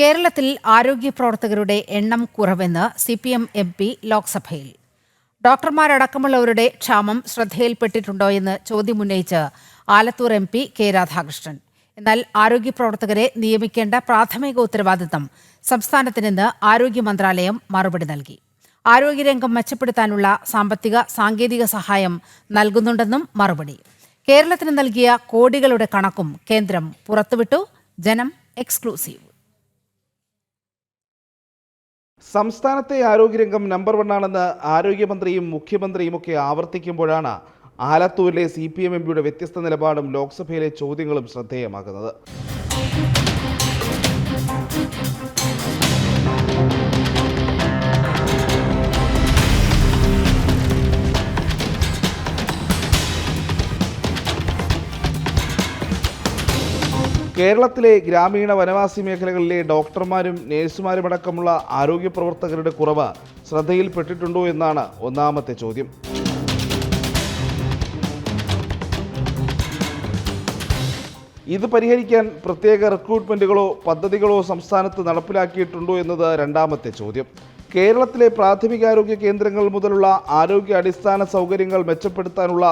കേരളത്തിൽ ആരോഗ്യ പ്രവർത്തകരുടെ എണ്ണം കുറവെന്ന് C P M M P ലോക്സഭയിൽ. ഡോക്ടർമാരടക്കമുള്ളവരുടെ ക്ഷാമം ശ്രദ്ധയിൽപ്പെട്ടിട്ടുണ്ടോ എന്ന് ചോദ്യമുന്നയിച്ച് Alathur M P K Radhakrishnan. എന്നാൽ ആരോഗ്യ പ്രവർത്തകരെ നിയമിക്കേണ്ട പ്രാഥമിക ഉത്തരവാദിത്തം സംസ്ഥാനത്തിനെന്ന് ആരോഗ്യ മന്ത്രാലയം മറുപടി നൽകി. ആരോഗ്യരംഗം മെച്ചപ്പെടുത്താനുള്ള സാമ്പത്തിക സാങ്കേതിക സഹായം നൽകുന്നുണ്ടെന്നും മറുപടി. കേരളത്തിന് നൽകിയ കോടികളുടെ കണക്കും കേന്ദ്രം പുറത്തുവിട്ടു. ജനം എക്സ്ക്ലൂസീവ്. സംസ്ഥാനത്തെ ആരോഗ്യരംഗം നമ്പർ വണ്ണാണെന്ന് ആരോഗ്യമന്ത്രിയും മുഖ്യമന്ത്രിയും ഒക്കെ ആവർത്തിക്കുമ്പോഴാണ് ആലത്തൂരിലെ സി പി എം എം പിയുടെ വ്യത്യസ്ത നിലപാടും ലോക്സഭയിലെ ചോദ്യങ്ങളും ശ്രദ്ധേയമാകുന്നത്. കേരളത്തിലെ ഗ്രാമീണ വനവാസി മേഖലകളിലെ ഡോക്ടർമാരും നഴ്സുമാരുമടക്കമുള്ള ആരോഗ്യ പ്രവർത്തകരുടെ കുറവ് ശ്രദ്ധയിൽപ്പെട്ടിട്ടുണ്ടോ എന്നാണ് ഒന്നാമത്തെ ചോദ്യം. ഇത് പരിഹരിക്കാൻ പ്രത്യേക റിക്രൂട്ട്മെന്റുകളോ പദ്ധതികളോ സംസ്ഥാനത്ത് നടപ്പിലാക്കിയിട്ടുണ്ടോ എന്നത് രണ്ടാമത്തെ ചോദ്യം. കേരളത്തിലെ പ്രാഥമികാരോഗ്യ കേന്ദ്രങ്ങൾ മുതലുള്ള ആരോഗ്യ അടിസ്ഥാന സൗകര്യങ്ങൾ മെച്ചപ്പെടുത്താനുള്ള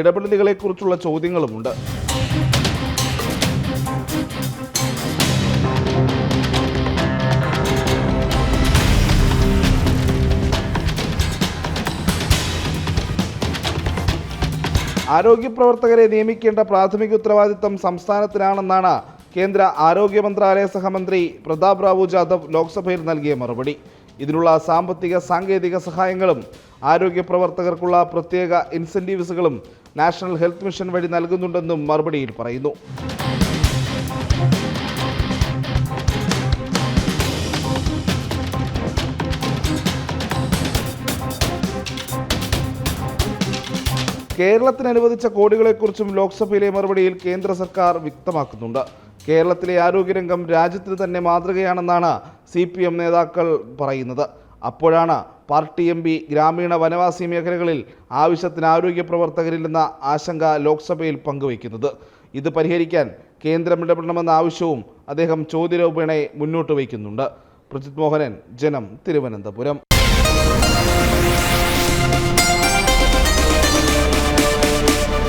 ഇടപെടലുകളെക്കുറിച്ചുള്ള ചോദ്യങ്ങളുമുണ്ട്. ആരോഗ്യ പ്രവർത്തകരെ നിയമിക്കേണ്ട പ്രാഥമിക ഉത്തരവാദിത്തം സംസ്ഥാനത്തിനാണെന്നാണ് കേന്ദ്ര ആരോഗ്യ മന്ത്രാലയ സഹമന്ത്രി പ്രതാപ് റാവു ജാദവ് ലോക്സഭയിൽ നൽകിയ മറുപടി. ഇതിനുള്ള സാമ്പത്തിക സാങ്കേതിക സഹായങ്ങളും ആരോഗ്യ പ്രവർത്തകർക്കുള്ള പ്രത്യേക ഇൻസെന്റീവ്സുകളും നാഷണൽ ഹെൽത്ത് മിഷൻ വഴി നൽകുന്നുണ്ടെന്നും മറുപടിയിൽ പറയുന്നു. കേരളത്തിന് അനുവദിച്ച കോടികളെക്കുറിച്ചും ലോക്സഭയിലെ മറുപടിയിൽ കേന്ദ്ര സർക്കാർ വ്യക്തമാക്കുന്നുണ്ട്. കേരളത്തിലെ ആരോഗ്യരംഗം രാജ്യത്തിന് തന്നെ മാതൃകയാണെന്നാണ് സി പി എം നേതാക്കൾ പറയുന്നത്. അപ്പോഴാണ് പാർട്ടി എം പി ഗ്രാമീണ വനവാസി മേഖലകളിൽ ആവശ്യത്തിന് ആരോഗ്യ പ്രവർത്തകരില്ലെന്ന ആശങ്ക ലോക്സഭയിൽ പങ്കുവയ്ക്കുന്നത്. ഇത് പരിഹരിക്കാൻ കേന്ദ്രം ഇടപെടണമെന്ന ആവശ്യവും അദ്ദേഹം ചോദ്യരൂപേണെ മുന്നോട്ട് വയ്ക്കുന്നുണ്ട്. പ്രജിത് മോഹനൻ ജനം തിരുവനന്തപുരം.